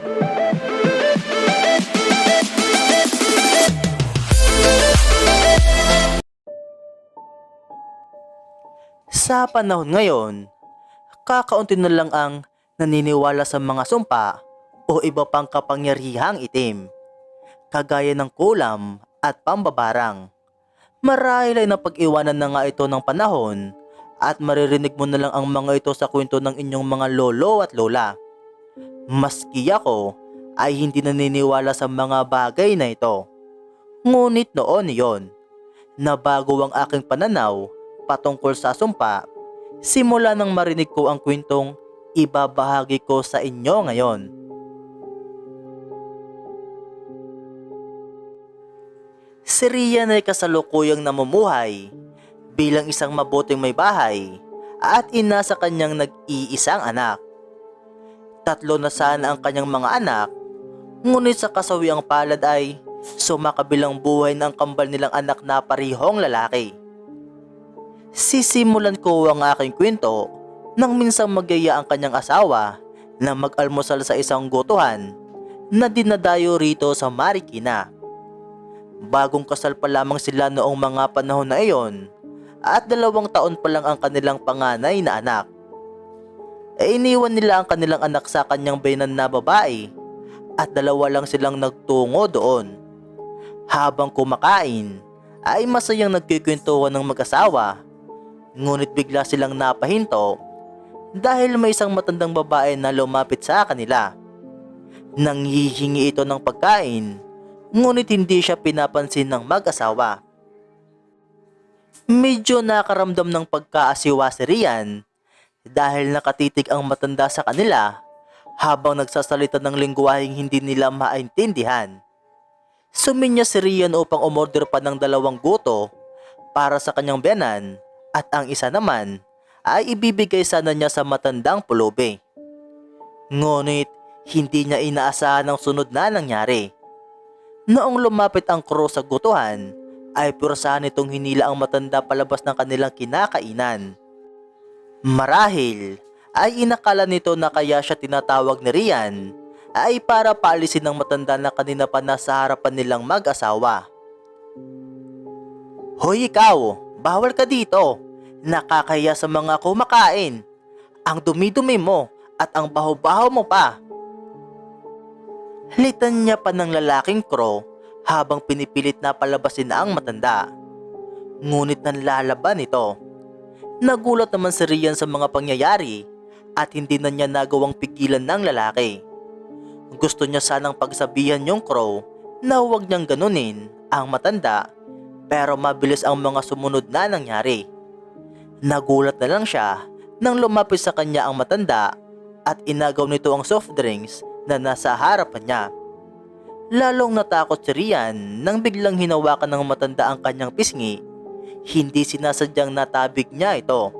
Sa panahon ngayon, kakaunti na lang ang naniniwala sa mga sumpa o iba pang kapangyarihang itim, kagaya ng kulam at pambabarang. Marahil ay napag-iwanan na nga ito ng panahon at maririnig mo na lang ang mga ito sa kwento ng inyong mga lolo at lola. Maski ako ay hindi naniniwala sa mga bagay na ito. Ngunit noon yon, nabago ang aking pananaw patungkol sa sumpa simula nang marinig ko ang kwentong ibabahagi ko sa inyo ngayon. Si Rian ay kasalukuyang namumuhay bilang isang mabuting may bahay at ina sa kanyang nag-iisang anak. Tatlo na sana ang kanyang mga anak, ngunit sa kasawiang palad ay sumakabilang buhay ng kambal nilang anak na parihong lalaki. Sisimulan ko ang aking kwento nang minsang magyaya ang kanyang asawa na mag-almusal sa isang gotuhan na dinadayo rito sa Marikina. Bagong kasal pa lamang sila noong mga panahon na iyon at dalawang taon pa lang ang kanilang panganay na anak. E iniwan nila ang kanilang anak sa kanyang binan na babae at dalawa lang silang nagtungo doon. Habang kumakain ay masayang nagkikwentuhan ng mag-asawa ngunit bigla silang napahinto dahil may isang matandang babae na lumapit sa kanila. Nanghihingi ito ng pagkain, ngunit hindi siya pinapansin ng mag-asawa. Medyo nakaramdam ng pagkaasiwa si Rian dahil nakatitig ang matanda sa kanila habang nagsasalita ng lingwaheng hindi nila maintindihan. Suminya si Rian upang umorder pa ng dalawang guto para sa kanyang biyanan at ang isa naman ay ibibigay sana niya sa matandang pulubi. Ngunit hindi niya inaasahan ang sunod na nangyari. Noong lumapit ang kro sa gutuhan, ay purasahan itong hinila ang matanda palabas ng kanilang kinakainan. Marahil ay inakala nito na kaya siya tinatawag ni Rian ay para paalisin ng matanda na kanina pa nasa harapan nilang mag-asawa. Hoy ikaw, bawal ka dito. Nakakaya sa mga kumakain. Ang dumi-dumi mo at ang baho-baho mo pa. Litan niya pa ng lalaking crow habang pinipilit na palabasin ang matanda. Ngunit nanlalaban ito. Nagulat naman si Rian sa mga pangyayari at hindi na niya nagawang pigilan ng lalaki. Gusto niya sanang pagsabihan yung crow na huwag niyang ganunin ang matanda pero mabilis ang mga sumunod na nangyari. Nagulat na lang siya nang lumapit sa kanya ang matanda at inagaw nito ang soft drinks na nasa harapan niya. Lalong natakot si Rian nang biglang hinawakan ng matanda ang kanyang pisngi. Hindi sinasadyang natabig niya ito.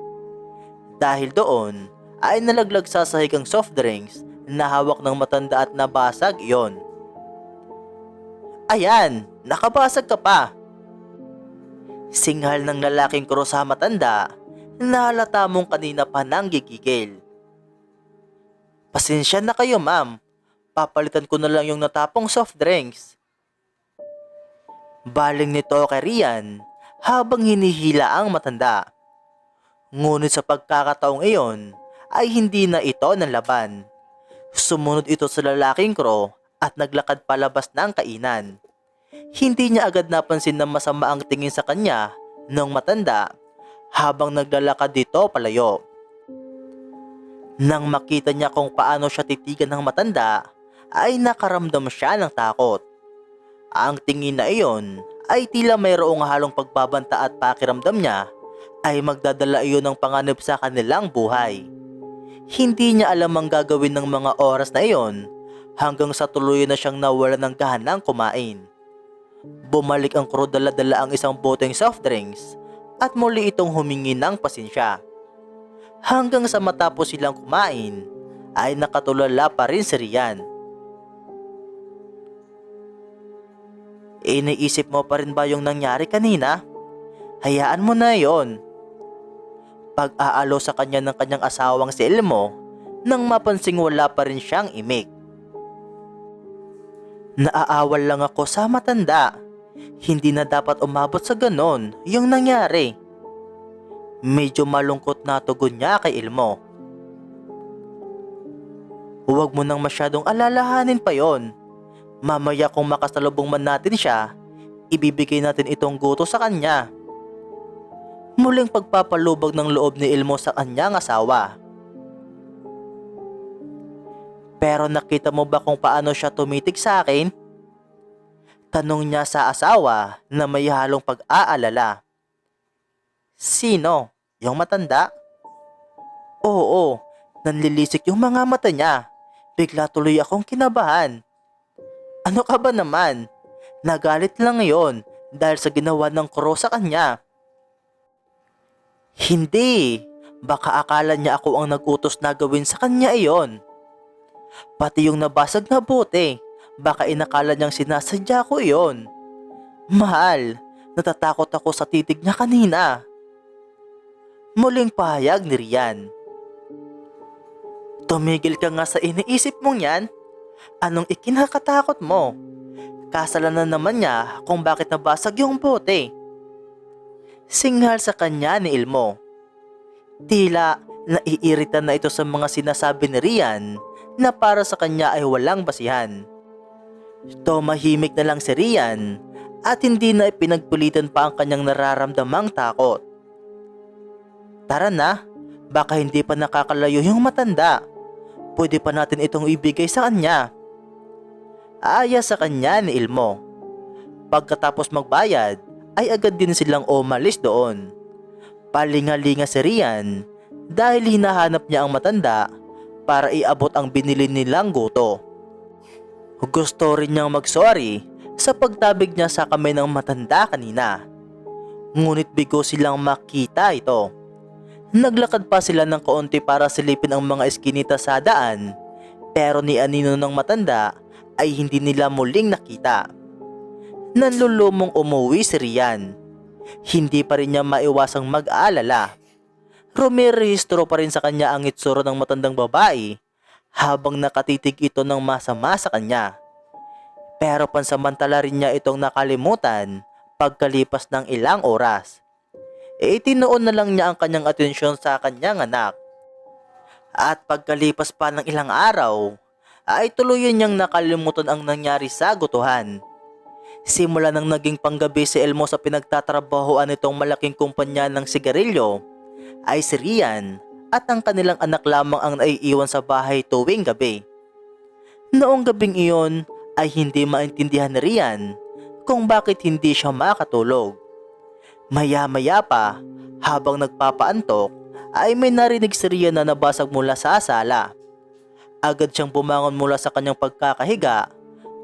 Dahil doon ay nalaglag sa sahig ang soft drinks na hawak ng matanda at nabasag iyon. Ayan, nakabasag ka pa. Singhal ng lalaking kuro sa matanda na halata mong kanina pa nang gigigil. Pasensya na kayo ma'am, papalitan ko na lang yung natapong soft drinks. Baling nito kay Rian habang hinihila ang matanda. Ngunit sa pagkakataong iyon ay hindi na ito ng. Sumunod ito sa lalaking crow at naglakad palabas ng kainan. Hindi niya agad napansin na masama ang tingin sa kanya ng matanda habang naglalakad dito palayo. Nang makita niya kung paano siya titigan ng matanda, ay nakaramdam siya ng takot. Ang tingin na iyon ay tila mayroong halong pagbabanta at pakiramdam niya ay magdadala iyon ng panganib sa kanilang buhay. Hindi niya alam ang gagawin ng mga oras na iyon hanggang sa tuluyan na siyang nawala ng gahanang kumain. Bumalik ang crew dala-dala ang isang boteng soft drinks at muli itong humingi ng pasensya. Hanggang sa matapos silang kumain ay nakatulala pa rin si Rian. Iniisip mo pa rin ba yung nangyari kanina? Hayaan mo na yon. Pag-aalo sa kanya ng kanyang asawang si Elmo nang mapansing wala pa rin siyang imik. Naaawal lang ako sa matanda. Hindi na dapat umabot sa ganon yung nangyari. Medyo malungkot na tugon niya kay Ilmo. Huwag mo nang masyadong alalahanin pa yon. Mamaya kung makasalubong man natin siya, ibibigay natin itong guto sa kanya. Muling pagpapalubag ng loob ni Ilmo sa kanyang asawa. Pero nakita mo ba kung paano siya tumitig sa akin? Tanong niya sa asawa na may halong pag-aalala. Sino? Yung matanda? Oo, nanlilisik yung mga mata niya. Bigla tuloy akong kinabahan. Ano ka ba naman? Nagalit lang yon dahil sa ginawa ng kro sa kanya. Hindi. Baka akala niya ako ang nagutos na gawin sa kanya iyon. Pati yung nabasag na bote, baka inakala niyang sinasadya ko iyon. Mahal, natatakot ako sa titig niya kanina. Muling pahayag ni Rian. Tumigil ka nga sa iniisip mong yan. Anong ikinakatakot mo? Kasalanan naman niya kung bakit nabasag yung bote. Singhal sa kanya ni Ilmo. Tila naiirita na ito sa mga sinasabi ni Rian na para sa kanya ay walang basihan. Tumahimik na lang si Rian at hindi na ipinagpulitan pa ang kanyang nararamdamang takot. Tara na, baka hindi pa nakakalayo yung matanda. Pwede pa natin itong ibigay sa kanya. Aya sa kanya ni Ilmo. Pagkatapos magbayad, ay agad din silang umalis doon. Palingalinga si Rian dahil hinahanap niya ang matanda para iabot ang binili nilang guto. Gusto rin niyang mag-sorry sa pagtabig niya sa kamay ng matanda kanina. Ngunit bigo silang makita ito. Naglakad pa sila ng kaunti para silipin ang mga eskinita sa daan pero ni Anino ng matanda ay hindi nila muling nakita. Nanlulumong umuwi si Rian. Hindi pa rin niya maiwasang mag-aalala. Rumirehistro pa rin sa kanya ang itsura ng matandang babae habang nakatitig ito ng masama sa kanya. Pero pansamantala rin niya itong nakalimutan pagkalipas ng ilang oras. E itinoon na lang niya ang kanyang atensyon sa kanyang anak. At pagkalipas pa ng ilang araw, ay tuluyan niyang nakalimutan ang nangyari sa gutuhan. Simula nang naging panggabi si Elmo sa pinagtatrabahoan nitong malaking kumpanya ng sigarilyo, ay si Rian at ang kanilang anak lamang ang naiiwan sa bahay tuwing gabi. Noong gabing iyon ay hindi maintindihan ni Rian kung bakit hindi siya makatulog. Maya-maya pa, habang nagpapaantok, ay may narinig si Rian na nabasag mula sa sala. Agad siyang bumangon mula sa kanyang pagkakahiga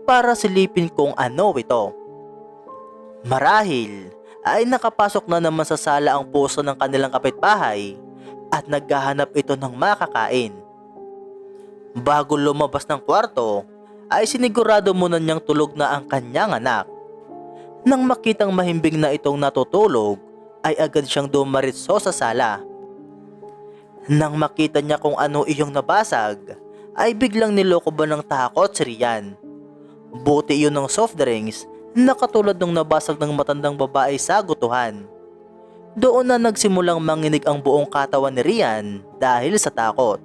para silipin kung ano ito. Marahil ay nakapasok na naman sa sala ang puso ng kanilang kapitbahay at naghahanap ito ng makakain. Bago lumabas ng kwarto, ay sinigurado muna niyang tulog na ang kanyang anak. Nang makitang mahimbing na itong natutulog, ay agad siyang dumaritso sa sala. Nang makita niya kung ano iyong nabasag, ay biglang niloko ba ng takot si Rian. Buti iyon ng soft drinks na katulad ng nabasag ng matandang babae sa gutuhan. Doon na nagsimulang manginig ang buong katawan ni Rian dahil sa takot.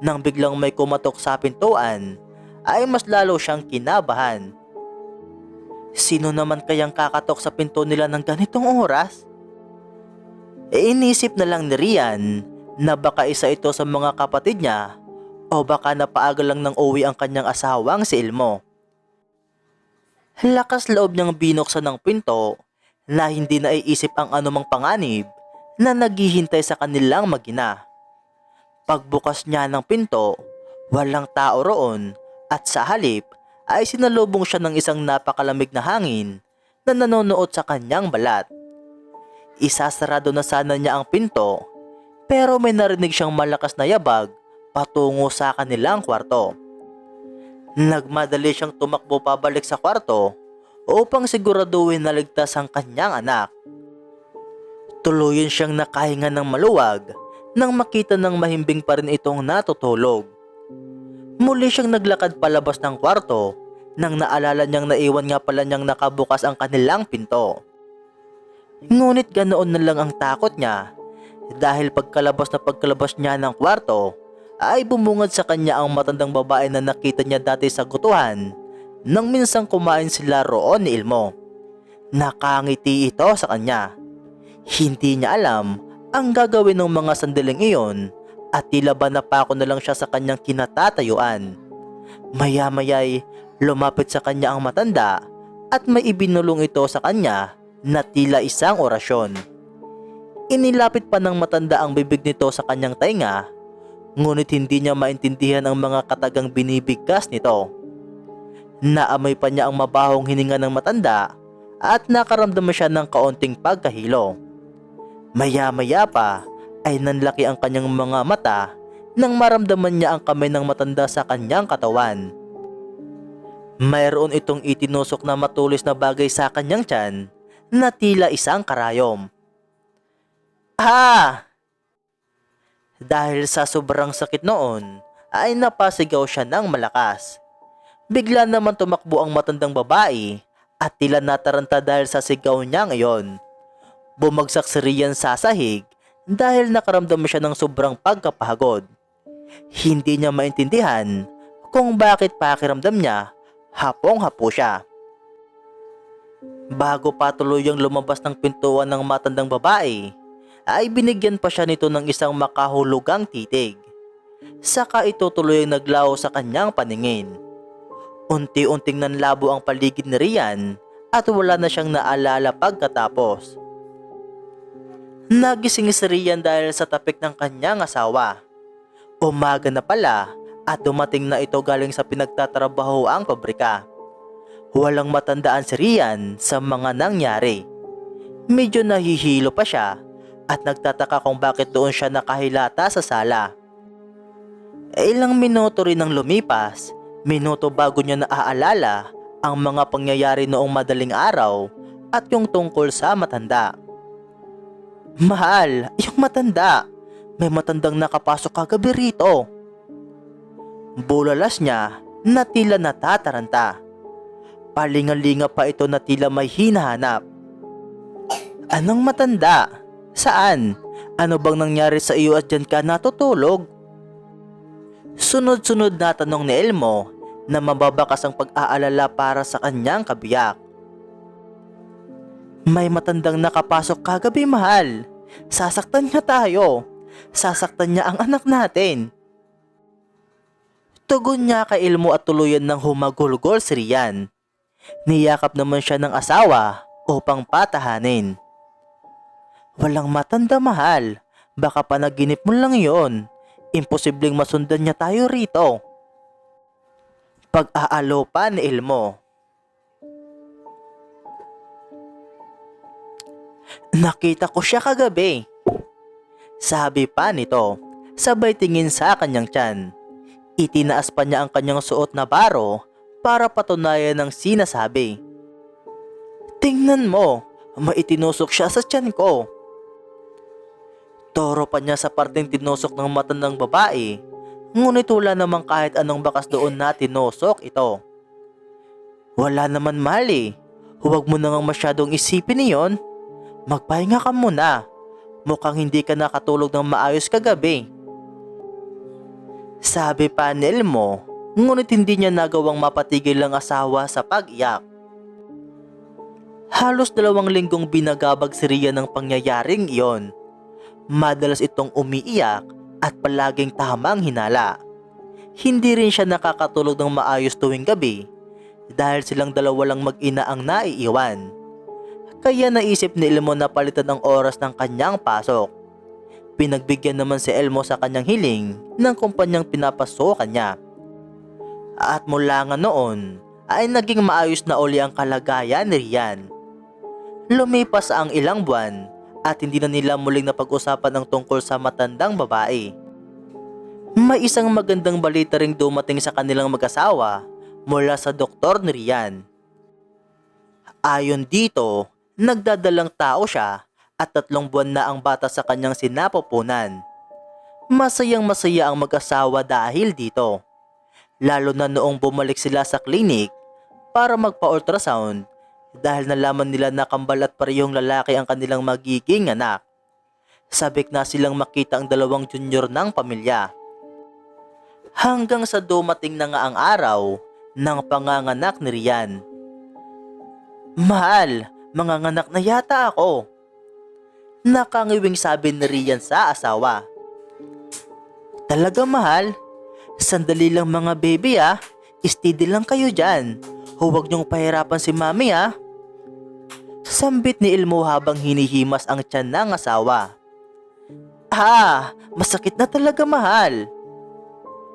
Nang biglang may kumatok sa pintuan, ay mas lalo siyang kinabahan. Sino naman kayang kakatok sa pinto nila ng ganitong oras? E inisip na lang ni Rian na baka isa ito sa mga kapatid niya o baka napaaga lang ng uwi ang kanyang asawang si Ilmo. Lakas loob niyang binuksan ng pinto na hindi naiisip ang anumang panganib na naghihintay sa kanilang magina. Pagbukas niya ng pinto, walang tao roon at sa halip ay sinalubong siya ng isang napakalamig na hangin na nanonood sa kanyang balat. Isasarado na sana niya ang pinto pero may narinig siyang malakas na yabag patungo sa kanilang kwarto. Nagmadali siyang tumakbo pabalik sa kwarto upang siguraduhin na ligtas ang kanyang anak. Tuluyan siyang nakahinga ng maluwag nang makita ng mahimbing pa rin itong natutulog. Muli siyang naglakad palabas ng kwarto nang naalala niyang naiwan nga pala niyang nakabukas ang kanilang pinto. Ngunit ganoon na lang ang takot niya dahil pagkalabas na pagkalabas niya ng kwarto ay bumungad sa kanya ang matandang babae na nakita niya dati sa gutuhan nang minsang kumain sila roon ni Ilmo. Nakangiti ito sa kanya. Hindi niya alam ang gagawin ng mga sandaling iyon at tila ba napako na lang siya sa kanyang kinatatayuan. Maya-maya'y lumapit sa kanya ang matanda at may ibinulong ito sa kanya na tila isang orasyon. Inilapit pa ng matanda ang bibig nito sa kanyang tainga, ngunit hindi niya maintindihan ang mga katagang binibigkas nito. Naamoy pa niya ang mabahong hininga ng matanda at nakaramdaman siya ng kaunting pagkahilo. Maya-maya pa ay nanlaki ang kanyang mga mata nang maramdaman niya ang kamay ng matanda sa kanyang katawan. Mayroon itong itinusok na matulis na bagay sa kanyang tiyan na tila isang karayom. Ah! Dahil sa sobrang sakit noon, ay napasigaw siya ng malakas. Bigla naman tumakbo ang matandang babae at tila nataranta dahil sa sigaw niya ngayon. Bumagsak si Rian sa sahig dahil nakaramdam siya ng sobrang pagkapagod. Hindi niya maintindihan kung bakit pakiramdam niya hapong-hapo siya. Bago pa tuluyang lumabas ng pintuan ng matandang babae, ay binigyan pa siya nito ng isang makahulugang titig. Saka ito tuloy ang naglaho sa kanyang paningin. Unti-unting nanlabo ang paligid ni Rian at wala na siyang naalala pagkatapos. Nagising si Rian dahil sa tapik ng kanyang asawa. Umaga na pala at dumating na ito galing sa pinagtatrabaho ang pabrika. Walang matandaan si Rian sa mga nangyari. Medyo nahihilo pa siya at nagtataka kung bakit doon siya nakahilata sa sala. Ilang minuto rin ang lumipas, minuto bago niya naaalala ang mga pangyayari noong madaling araw at yung tungkol sa matanda. Mahal, yung matanda. May matandang nakapasok kagabi rito. Bulalas niya na tila natataranta. Palingalinga pa ito na tila may hinahanap. Anong matanda? Saan? Ano bang nangyari sa iyo at dyan ka natutulog? Sunod-sunod na tanong ni Elmo na mababakas ang pag-aalala para sa kanyang kabiyak. May matandang nakapasok kagabi mahal. Sasaktan niya tayo. Sasaktan niya ang anak natin. Tugon niya kay Elmo at tuluyan ng humagulgol si Rian. Niyakap naman siya ng asawa upang patahanin. Walang matanda mahal. Baka panaginip mo lang yon. Imposibleng masundan niya tayo rito. Pag-aalo pa ni Elmo. Nakita ko siya kagabi. Sabi pa nito, sabay tingin sa kanyang tiyan. Itinaas pa niya ang kanyang suot na baro para patunayan ng sinasabi. Tingnan mo, maitinusok siya sa tiyan ko. Toro pa niya sa parteng tinusok ng matandang babae, ngunit wala namang kahit anong bakas doon na tinusok ito. Wala naman mali, huwag mo nang masyadong isipin niyon. Magpahinga ka muna, mukhang hindi ka nakatulog ng maayos kagabi. Sabi pa ni ngunit hindi niya nagawang mapatigil ang asawa sa pag-iyak. Halos dalawang linggong binagabag si Rian ng pangyayaring iyon. Madalas itong umiiyak at palaging tamang hinala. Hindi rin siya nakakatulog ng maayos tuwing gabi dahil silang dalawa lang mag-ina ang naiiwan. Kaya naisip ni Elmo na palitan ang oras ng kanyang pasok. Pinagbigyan naman si Elmo sa kanyang hiling ng kumpanyang pinapasokan niya. At mula nga noon ay naging maayos na uli ang kalagayan ni Rian. Lumipas ang ilang buwan at hindi na nila muling napag-usapan ang tungkol sa matandang babae. May isang magandang balita ring dumating sa kanilang mag-asawa mula sa doktor ni Rian. Ayon dito, nagdadalang tao siya at tatlong buwan na ang bata sa kanyang sinapupunan. Masayang masaya ang mag-asawa dahil dito. Lalo na noong bumalik sila sa klinik para magpa-ultrasound dahil nalaman nila na kambal at parehong lalaki ang kanilang magiging anak. Sabik na silang makita ang dalawang junior ng pamilya. Hanggang sa dumating na nga ang araw ng panganganak ni Rian. Mahal, manganganak na yata ako. Nakangiwing sabi ni Rian sa asawa. Talaga mahal? Sandali lang mga baby ah. Steady lang kayo dyan. Huwag niyong pahirapan si mami ah. Sambit ni Ilmo habang hinihimas ang tiyan ng asawa. Ah, masakit na talaga mahal.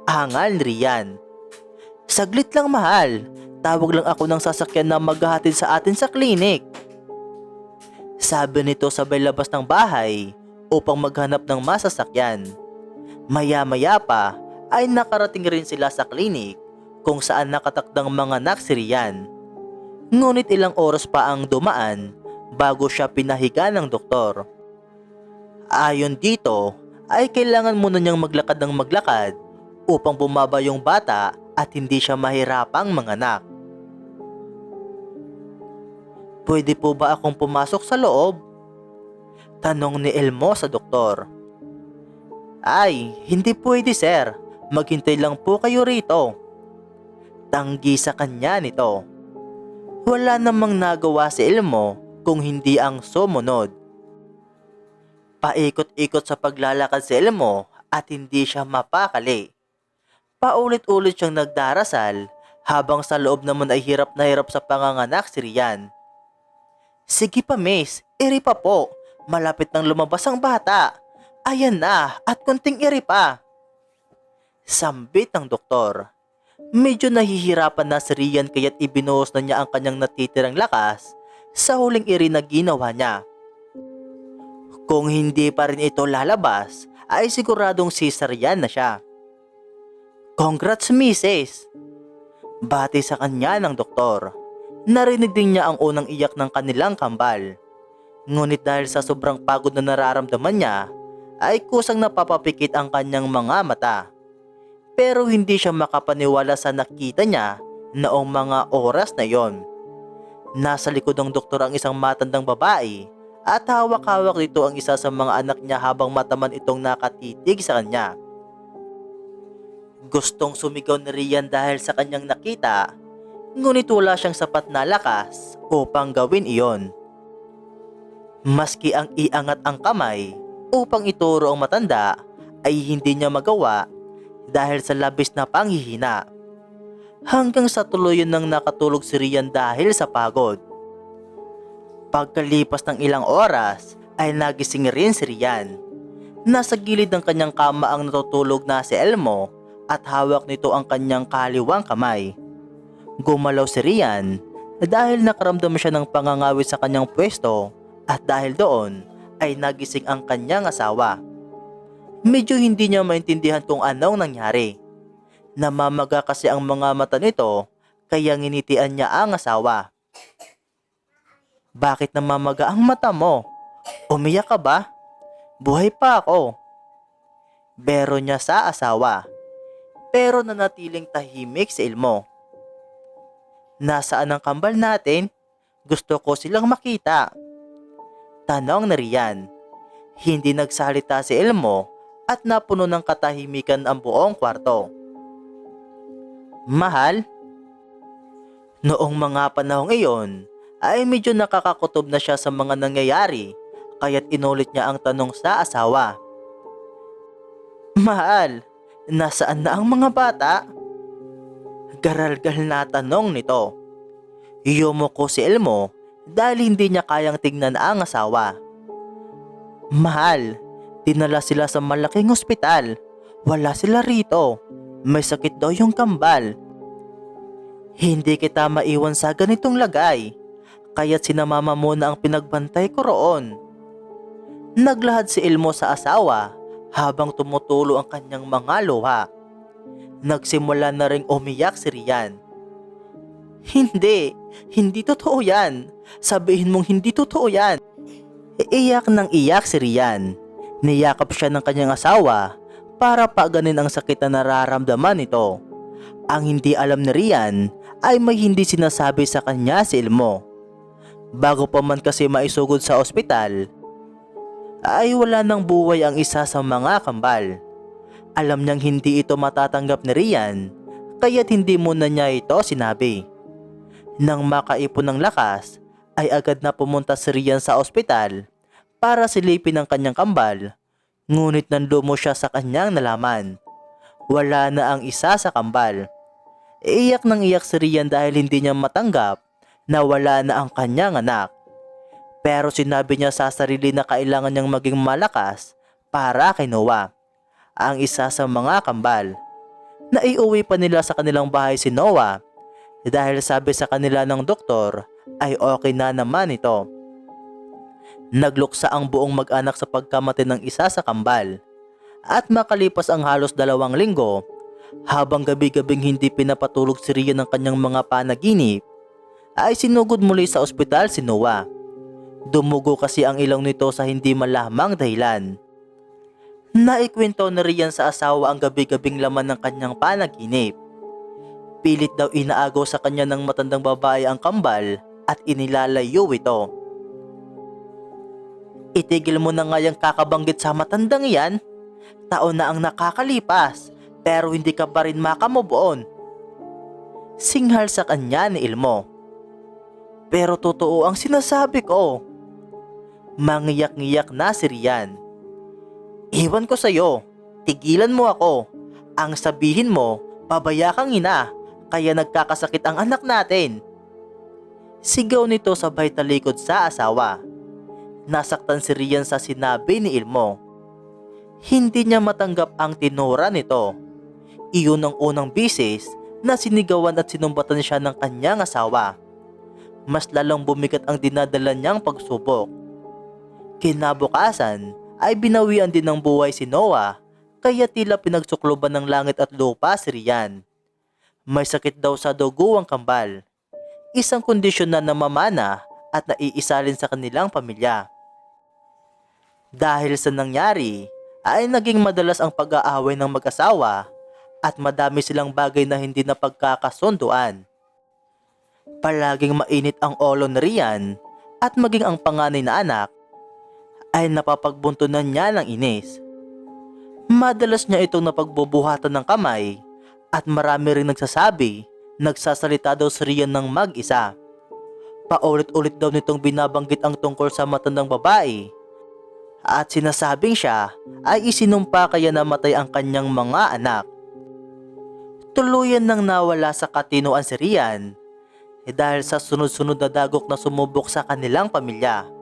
Angal ni Rian. Saglit lang mahal. Tawag lang ako ng sasakyan na maghahatid sa atin sa klinik. Sabi nito sabay labas ng bahay upang maghanap ng masasakyan. Maya-maya pa ay nakarating rin sila sa klinik kung saan nakatakdang mga anak si Rian. Ngunit ilang oras pa ang dumaan bago siya pinahiga ng doktor. Ayon dito ay kailangan muna niyang maglakad ng maglakad upang bumaba yung bata at hindi siya mahirapang manganak. Pwede po ba akong pumasok sa loob? Tanong ni Elmo sa doktor. Ay, hindi pwede sir. Maghintay lang po kayo rito. Tanggi sa kanya nito. Wala namang nagawa si Elmo kung hindi ang sumunod. Paikot-ikot sa paglalakad si Elmo at hindi siya mapakali. Paulit-ulit siyang nagdarasal habang sa loob naman ay hirap na hirap sa panganganak si Rian. Sige pa miss, iri pa po. Malapit nang lumabas ang bata. Ayan na, at kunting iri pa. Sambit ng doktor. Medyo nahihirapan na si Rian kaya't ibinuhos na niya ang kanyang natitirang lakas sa huling iri na ginawa niya. Kung hindi pa rin ito lalabas, ay siguradong cesarean na siya. Congrats, Mrs. Bati sa kanya ng doktor. Narinig din niya ang unang iyak ng kanilang kambal. Ngunit dahil sa sobrang pagod na nararamdaman niya, ay kusang napapapikit ang kanyang mga mata. Pero hindi siya makapaniwala sa nakita niya noong mga oras na yon. Nasa likod ng doktor ang isang matandang babae at hawak-hawak dito ang isa sa mga anak niya habang mataman itong nakatitig sa kanya. Gustong sumigaw ni Rian dahil sa kanyang nakita, ngunit wala siyang sapat na lakas upang gawin iyon. Maski ang iangat ang kamay upang ituro ang matanda ay hindi niya magawa dahil sa labis na panghihina. Hanggang sa tuluyan nang nakatulog si Rian dahil sa pagod. Pagkalipas ng ilang oras ay nagising rin si Rian. Nasa gilid ng kanyang kama ang natutulog na si Elmo at hawak nito ang kanyang kaliwang kamay. Gumalaw si Rian dahil nakaramdam siya ng pangangawit sa kanyang pwesto at dahil doon ay nagising ang kanyang asawa. Medyo hindi niya maintindihan kung anong nangyari. Namamaga kasi ang mga mata nito kaya nginitian niya ang asawa. Bakit namamaga ang mata mo? Umiyak ka ba? Buhay pa ako. Bero niya sa asawa. Pero nanatiling tahimik si Ilmo. Nasaan ang kambal natin? Gusto ko silang makita. Tanong na riyan. Hindi nagsalita si Elmo at napuno ng katahimikan ang buong kwarto. Mahal? Noong mga panahong iyon, ay medyo nakakakutob na siya sa mga nangyayari kaya't inulit niya ang tanong sa asawa. Mahal, nasaan na ang mga bata? Garalgal na tanong nito. Yumuko si Elmo dahil hindi niya kayang tingnan ang asawa. Mahal, dinala sila sa malaking ospital. Wala sila rito. May sakit daw yung kambal. Hindi kita maiwan sa ganitong lagay. Kaya't sinamama mo na ang pinagbantay ko roon. Naglahad si Elmo sa asawa habang tumutulo ang kanyang mga luha. Nagsimula na ring umiyak si Rian. Hindi, hindi totoo yan. Sabihin mong hindi totoo yan. Iiyak ng iyak si Rian. Niyakap siya ng kanyang asawa para paganin ang sakit na nararamdaman nito. Ang hindi alam ni Rian ay may hindi sinasabi sa kanya si Ilmo. Bago pa man kasi maisugod sa ospital, ay wala nang buhay ang isa sa mga kambal. Alam niyang hindi ito matatanggap ni Rian, kaya't hindi muna niya ito sinabi. Nang makaipon ng lakas, ay agad na pumunta si Rian sa ospital para silipin ang kanyang kambal, ngunit nanlumo siya sa kanyang nalaman. Wala na ang isa sa kambal. Iyak nang iyak si Rian dahil hindi niya matanggap na wala na ang kanyang anak. Pero sinabi niya sa sarili na kailangan niyang maging malakas para kay Noah, ang isa sa mga kambal. Naiuwi pa nila sa kanilang bahay si Noah dahil sabi sa kanila ng doktor ay okay na naman ito. Nagluksa ang buong mag-anak sa pagkamatay ng isa sa kambal. At makalipas ang halos dalawang linggo, habang gabi-gabing hindi pinapatulog si Rian ng kanyang mga panaginip, ay sinugod muli sa ospital si Noah. Dumugo kasi ang ilong nito sa hindi malamang dahilan. Naikwento na Rian sa asawa ang gabi-gabing laman ng kanyang panaginip. Pilit daw inaagaw sa kanya ng matandang babae ang kambal at inilalayo ito. Itigil mo na nga yung kakabanggit sa matandang yan. Taon na ang nakakalipas, pero hindi ka pa rin makamubuon. Singhal sa kanya ni Ilmo. Pero totoo ang sinasabi ko. Mangiyak-ngiyak na si Rian. Iwan ko sa'yo, tigilan mo ako. Ang sabihin mo, pabaya kang ina, kaya nagkakasakit ang anak natin. Sigaw nito sabay talikod sa asawa. Nasaktan si Rian sa sinabi ni Ilmo. Hindi niya matanggap ang tinura nito. Iyon ang unang bisis na sinigawan at sinumbatan siya ng kanyang asawa. Mas lalong bumigat ang dinadala niyang pagsubok. Kinabukasan ay binawian din ng buhay si Noah kaya tila pinagsukloban ng langit at lupa si Rian. May sakit daw sa dugo ang kambal. Isang kondisyon na namamana at naiisalin sa kanilang pamilya. Dahil sa nangyari, ay naging madalas ang pag-aaway ng mag-asawa at madami silang bagay na hindi na pagkakasunduan. Palaging mainit ang ulo ni Rian at maging ang panganay na anak ay napapagbuntunan niya ng inis. Madalas niya itong napagbubuhatan ng kamay at marami rin nagsasabi nagsasalita daw si Rian ng mag-isa. Paulit-ulit daw nitong binabanggit ang tungkol sa matandang babae at sinasabing siya ay isinumpa kaya namatay ang kanyang mga anak. Tuluyan nang nawala sa katinuan si Rian eh dahil sa sunod-sunod na dagok na sumubok sa kanilang pamilya.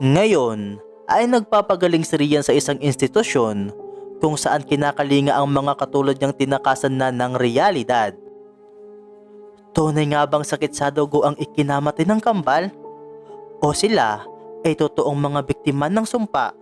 Ngayon ay nagpapagaling si Rian sa isang institusyon kung saan kinakalinga ang mga katulad niyang tinakasan na ng realidad. Tunay nga bang sakit sa dugo ang ikinamatay ng kambal? O sila ay totoong mga biktima ng sumpa?